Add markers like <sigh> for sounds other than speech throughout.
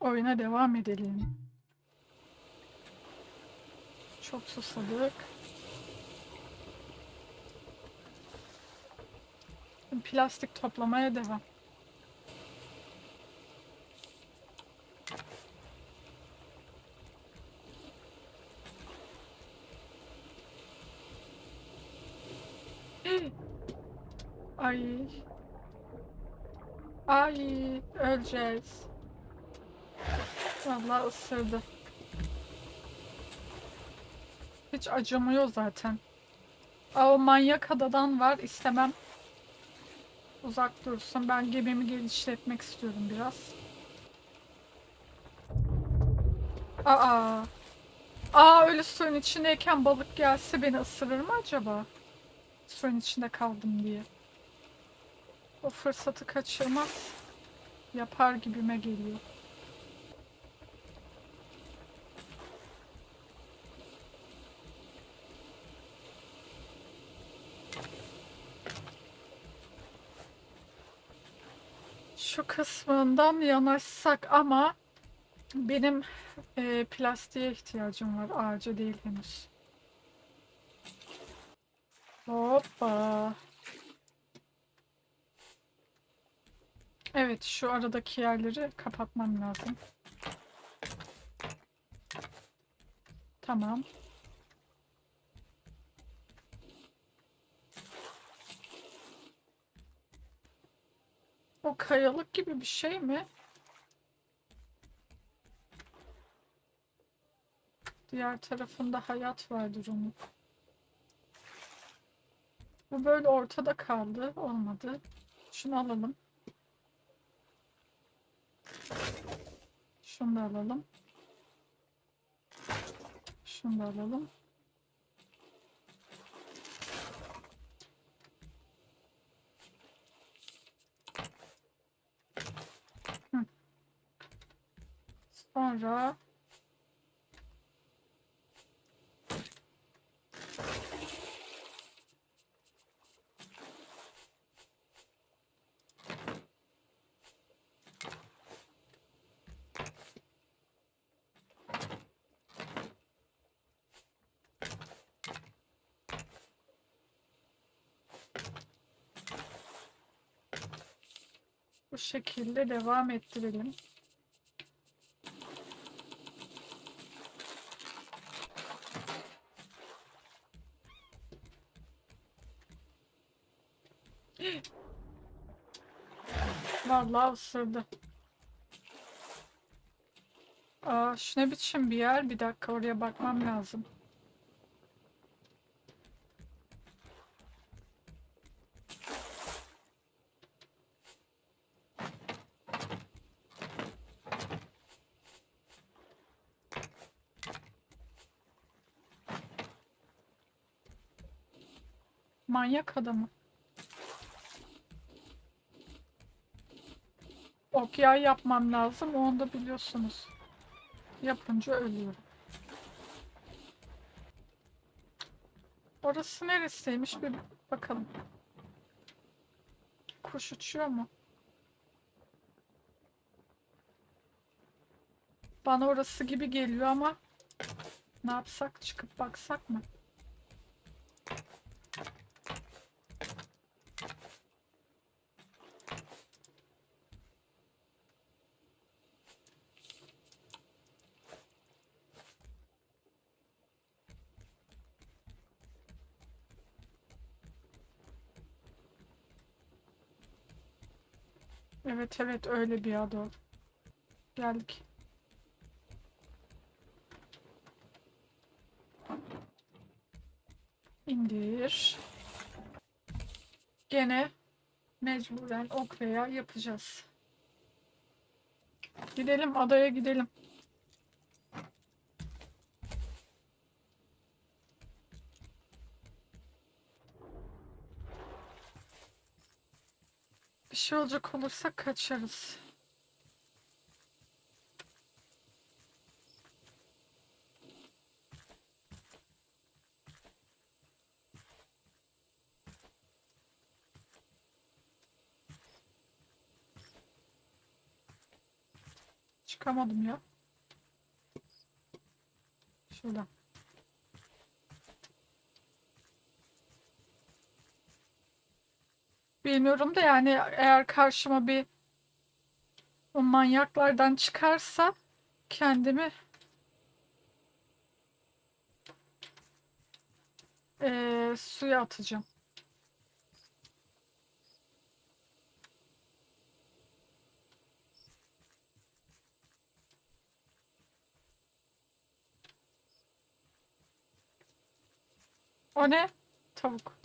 Oyuna devam edelim. Çok susadık. Plastik toplamaya devam. <gasps> Ay. Ay öleceğiz. Vallahi ısırdı. Hiç acımıyor zaten. Aa, o manyak adadan var istemem. Uzak dursun. Ben gemimi geliştirmek istiyorum biraz. Aa. Aa öyle suyun içindeyken balık gelse beni ısırır mı acaba? Suyun içinde kaldım diye. O fırsatı kaçırmaz. Yapar gibime geliyor. Şu kısmından yanaşsak ama benim e, plastiğe ihtiyacım var. Ağaca değil henüz. Hoppa. Evet, şu aradaki yerleri kapatmam lazım. Tamam. Kayalık gibi bir şey mi? Diğer tarafında hayat vardır onun. Bu böyle ortada kaldı. Olmadı. Şunu alalım. Şunu da alalım. Şunu da alalım. Sonra bu şekilde devam ettirelim. Vallahi ısırdı. Aa, şu ne biçim bir yer? Bir dakika oraya bakmam lazım. Manyak adamı. Ok yay yapmam lazım. Onu da biliyorsunuz. Yapınca ölüyorum. Orası neresiymiş bir bakalım. Kuş uçuyor mu? Bana orası gibi geliyor ama ne yapsak çıkıp baksak mı? Evet evet öyle bir ada o. Geldik. İndir. Gene mecburen ok veya yapacağız. Gidelim adaya gidelim. Bir şey olacak olursa kaçarız. Çıkamadım ya. Şuradan. Bilmiyorum da yani eğer karşıma bir o manyaklardan çıkarsa kendimi eee, suya atacağım. O ne? Tavuk.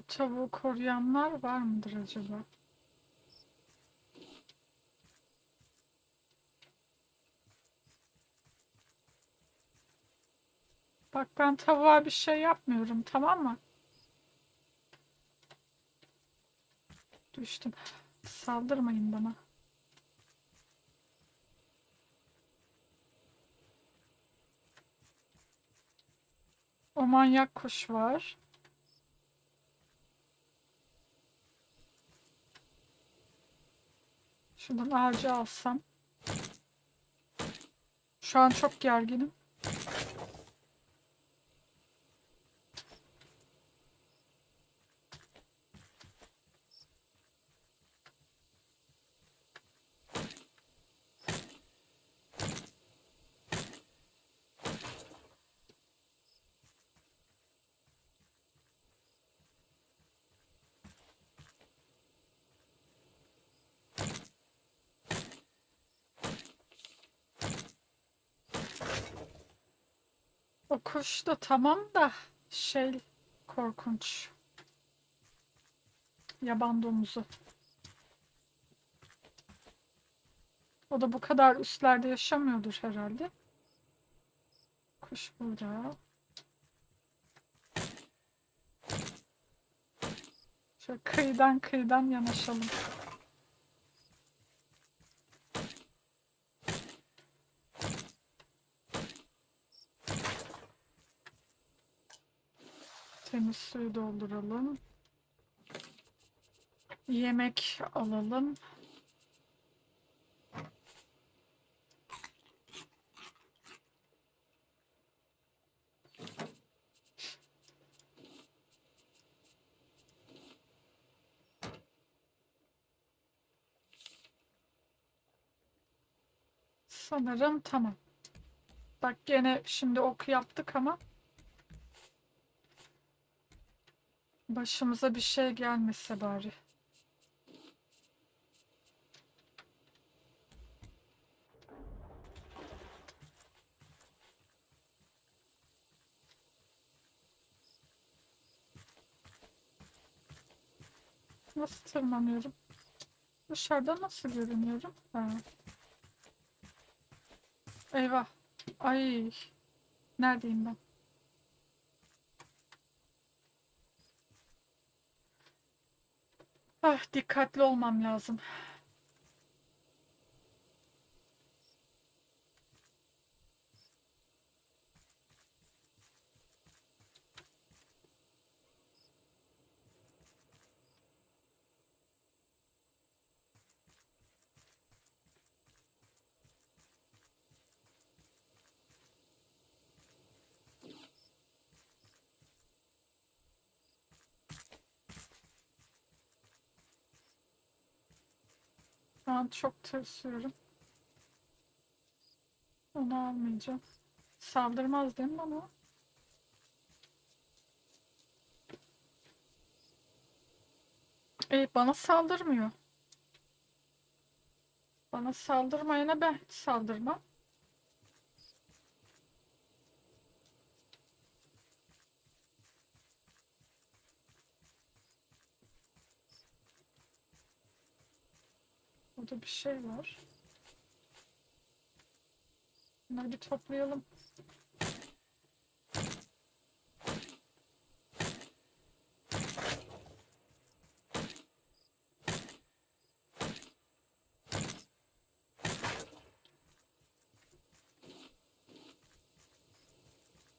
O tavuğu koruyanlar var mıdır acaba? Bak ben tavuğa bir şey yapmıyorum tamam mı? Düştüm. Saldırmayın bana. O manyak kuş var. Şuradan ağacı alsam. Şu an çok gerginim. Kuş da tamam da şey korkunç. Yaban domuzu. O da bu kadar üstlerde yaşamıyordur herhalde. Kuş burada. Şöyle kıyıdan kıyıdan yanaşalım. Temiz suyu dolduralım. Yemek alalım. Sanırım tamam. Bak gene şimdi ok yaptık ama başımıza bir şey gelmese bari. Nasıl tırmanıyorum? Dışarıda nasıl görünüyorum? Ha. Eyvah. Ay. Neredeyim ben? Ah, dikkatli olmam lazım. An çok tırsıyorum. Onu almayacağım. Saldırmaz değil mi bana? E, bana saldırmıyor. Bana saldırmayana ben hiç saldırmam. Burada bir şey var. Bunları bir toplayalım.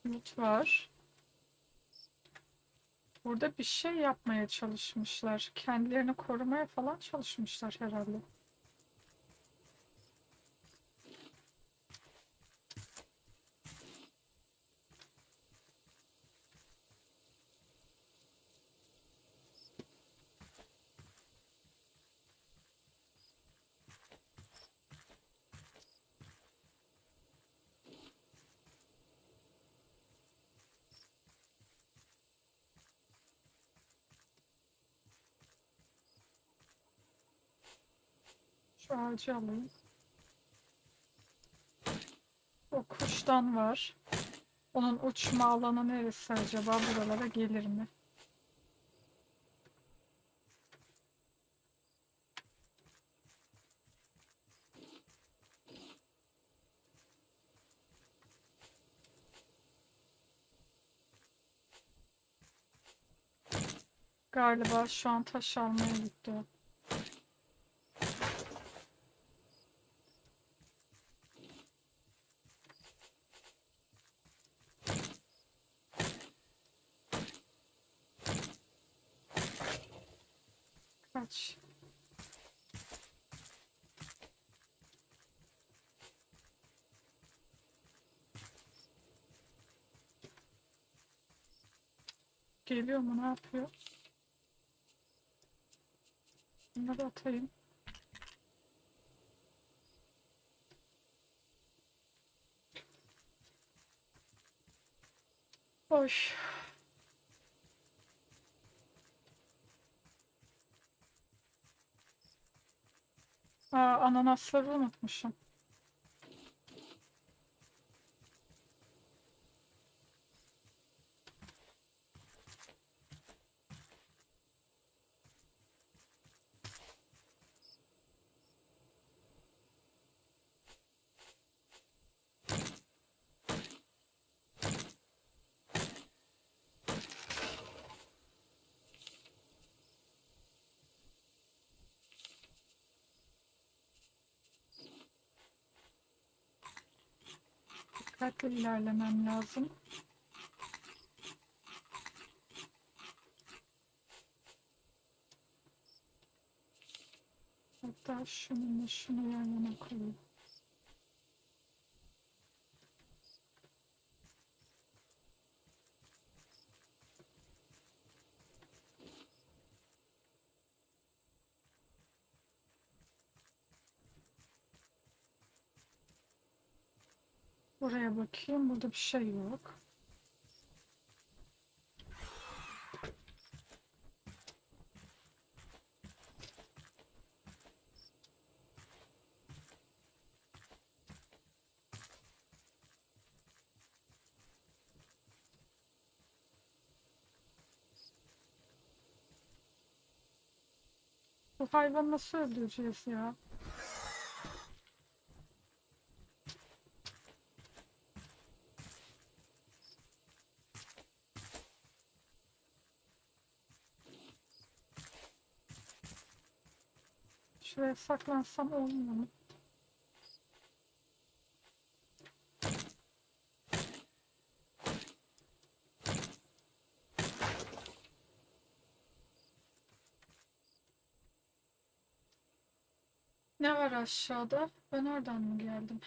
Umut var. Burada bir şey yapmaya çalışmışlar. Kendilerini korumaya falan çalışmışlar herhalde. Şu ağacı alayım. O kuştan var. Onun uçma alanı neresi acaba? Buralara gelir mi? Galiba şu an taş almaya gitti o. Geliyor mu? Ne yapıyor? Bunları atayım. Oy. Aa, ananasları unutmuşum. Dikkatli ilerlemem lazım. Hatta şununla şunu yan yana koyayım. Buraya bakayım. Burada bir şey yok. Bu hayvanı nasıl öldüreceğiz ya? Şuraya saklansam olmuyor mu? Ne var aşağıda? Ben oradan mı geldim?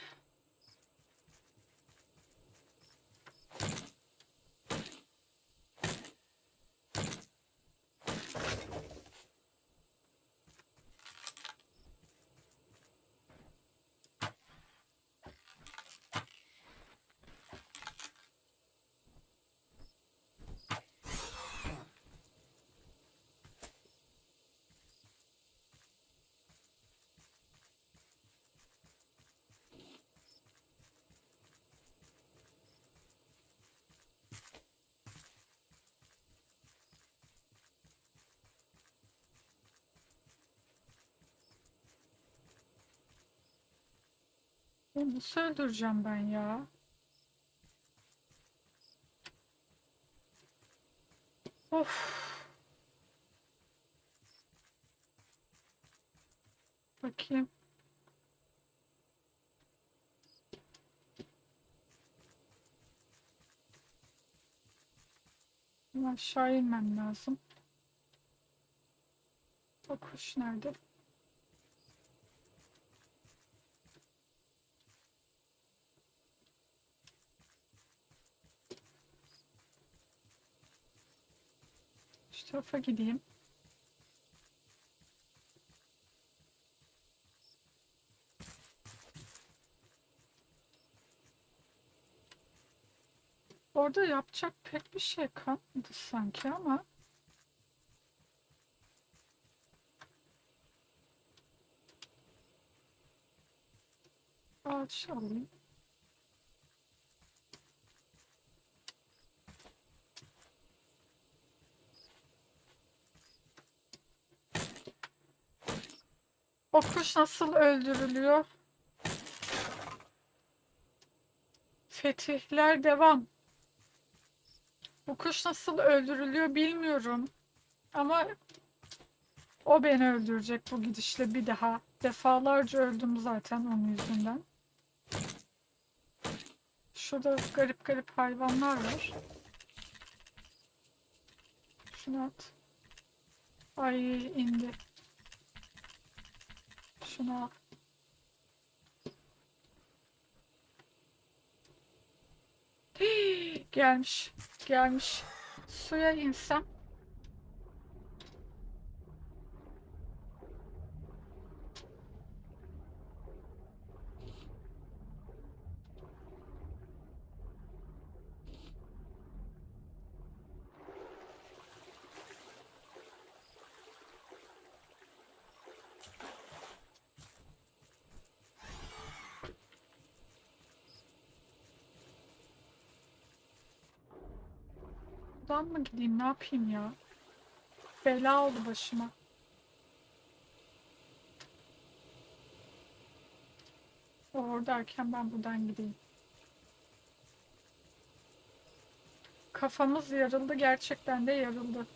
Ya Nasıl öldüreceğim ben ya? Of. Bakayım. Aşağı inmem lazım. O kuş nerede? Tarafa gideyim. Orada yapacak pek bir şey kalmadı sanki ama ağaç alayım. O kuş nasıl öldürülüyor? Fetihler devam. Bu kuş nasıl öldürülüyor bilmiyorum. Ama o beni öldürecek bu gidişle bir daha. Defalarca öldüm zaten onun yüzünden. Şurada garip garip hayvanlar var. Şunu at. Ay indi. Hii, <gasps> gelmiş. Gelmiş. Suya insem. Buradan mı gideyim? Ne yapayım ya? Bela oldu başıma. O oradayken ben buradan gideyim. Kafamız yarıldı. Gerçekten de yarıldı.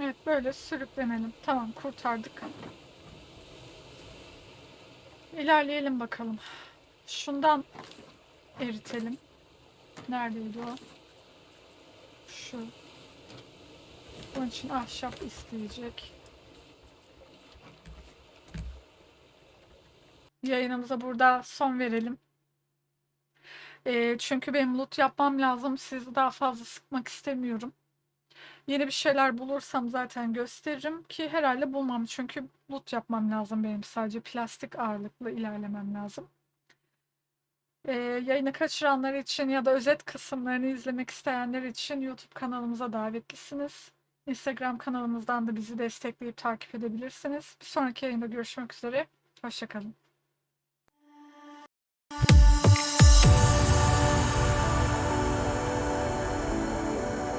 Evet böyle sürüklenelim. Tamam kurtardık. İlerleyelim bakalım. Şundan eritelim. Neredeydi o? Şu. Bunun için ahşap isteyecek. Yayınımıza burada son verelim. Ee, çünkü benim loot yapmam lazım. Sizi daha fazla sıkmak istemiyorum. Yeni bir şeyler bulursam zaten gösteririm ki herhalde bulmam. Çünkü loot yapmam lazım benim. Sadece plastik ağırlıklı ilerlemem lazım. Ee, yayını kaçıranlar için ya da özet kısımlarını izlemek isteyenler için YouTube kanalımıza davetlisiniz. Instagram kanalımızdan da bizi destekleyip takip edebilirsiniz. Bir sonraki yayında görüşmek üzere. Hoşçakalın.